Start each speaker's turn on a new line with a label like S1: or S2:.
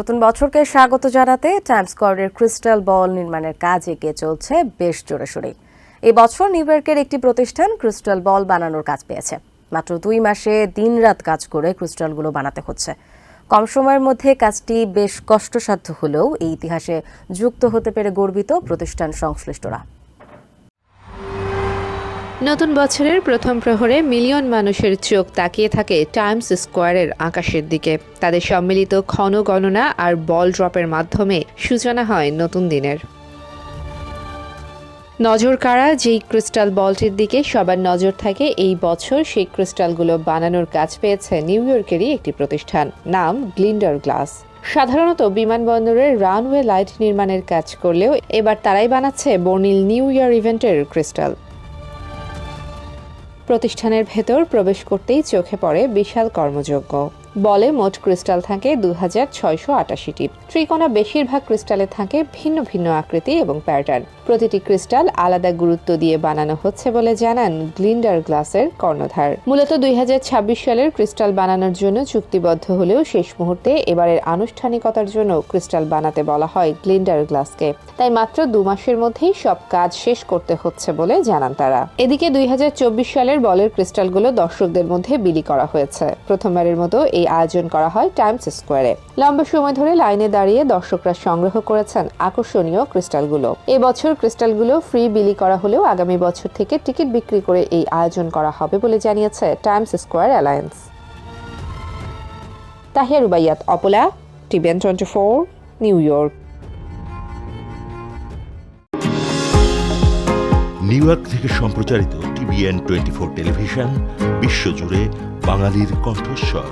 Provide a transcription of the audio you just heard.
S1: নতুন বছরকে স্বাগত জানাতে টাইমস স্কোয়ারের ক্রিস্টাল বল নির্মাণের কাজ এগিয়ে চলছে বেশ জোরেশোরে এই বছর নিউ ইয়র্কের একটি প্রতিষ্ঠান ক্রিস্টাল বল বানানোর কাজ পেয়েছে। মাত্র দুই মাসে দিনরাত কাজ করে ক্রিস্টালগুলো বানাতে হচ্ছে। কম সময়ের মধ্যে কাজটি বেশ কষ্টসাধ্য হলেও এই ইতিহাসে যুক্ত হতে পেরে গর্বিত প্রতিষ্ঠান সংশ্লিষ্টরা।
S2: নতুন বছরের প্রথম প্রহরে মিলিয়ন মানুষের চোখ তাকিয়ে থাকে টাইমস স্কোয়ারের আকাশের দিকে। তাদের সম্মিলিত ক্ষণ গণনা আর বল ড্রপের মাধ্যমে সূচনা হয় নতুন দিনের। নজর কাড়া যেই ক্রিস্টাল বলটির দিকে সবার নজর থাকে, এই বছর সেই ক্রিস্টালগুলো বানানোর কাজ পেয়েছে নিউ ইয়র্কেরই একটি প্রতিষ্ঠান, নাম গ্লিন্ডার গ্লাস। সাধারণত বিমানবন্দরের রানওয়ে লাইট নির্মাণের কাজ করলেও এবার তারাই বানাচ্ছে বর্ণিল নিউ ইয়ার ইভেন্টের ক্রিস্টাল। প্রতিষ্ঠানের ভেতর প্রবেশ করতেই চোখে পড়ে বিশাল কর্মযজ্ঞ। বলে মোট ক্রিস্টাল থাকে দু হাজার ছয়শো আটাশিটি। ত্রিকোণা বেশিরভাগ ক্রিস্টালে থাকে ভিন্ন ভিন্ন আকৃতি এবং প্যাটার্ন। প্রতিটি ক্রিস্টাল আলাদা গুরুত্ব দিয়ে বানানো হচ্ছে বলে জানান গ্লিন্ডার গ্লাসের কর্ণধার। মূলত দুই সালের ক্রিস্টাল বানানোর জন্য চুক্তিবদ্ধ হলেও শেষ মুহূর্তে এবারের আনুষ্ঠানিকতার জন্য ক্রিস্টাল বানাতে বলা হয় গ্লিন্ডার গ্লাসকে। তাই মাত্র দু মাসের মধ্যেই সব কাজ শেষ করতে হচ্ছে বলে জানান তারা। এদিকে দুই হাজার চব্বিশ সালের বলের ক্রিস্টালগুলো দর্শকদের মধ্যে বিলি করা হয়েছে। প্রথমবারের মতো এই আয়োজন করা হয় টাইমস স্কোয়ারে। লম্বা সময় ধরে লাইনে দাঁড়িয়ে দর্শকরা সংগ্রহ করেছেন আকর্ষণীয় ক্রিস্টালগুলো। এবছর ক্রিস্টালগুলো ফ্রি বিলি করা হলেও আগামী বছর থেকে টিকিট বিক্রি করে এই আয়োজন করা হবে বলে জানিয়েছে Times Square Alliance. Tahiya Rubaiyat, Apala, TVN twenty four, New York.
S3: New York থেকে সম্প্রচারিত টিভিএন টোয়েন্টি ফোর টেলিভিশন, বিশ্বজুড়ে বাঙালির কণ্ঠস্বর।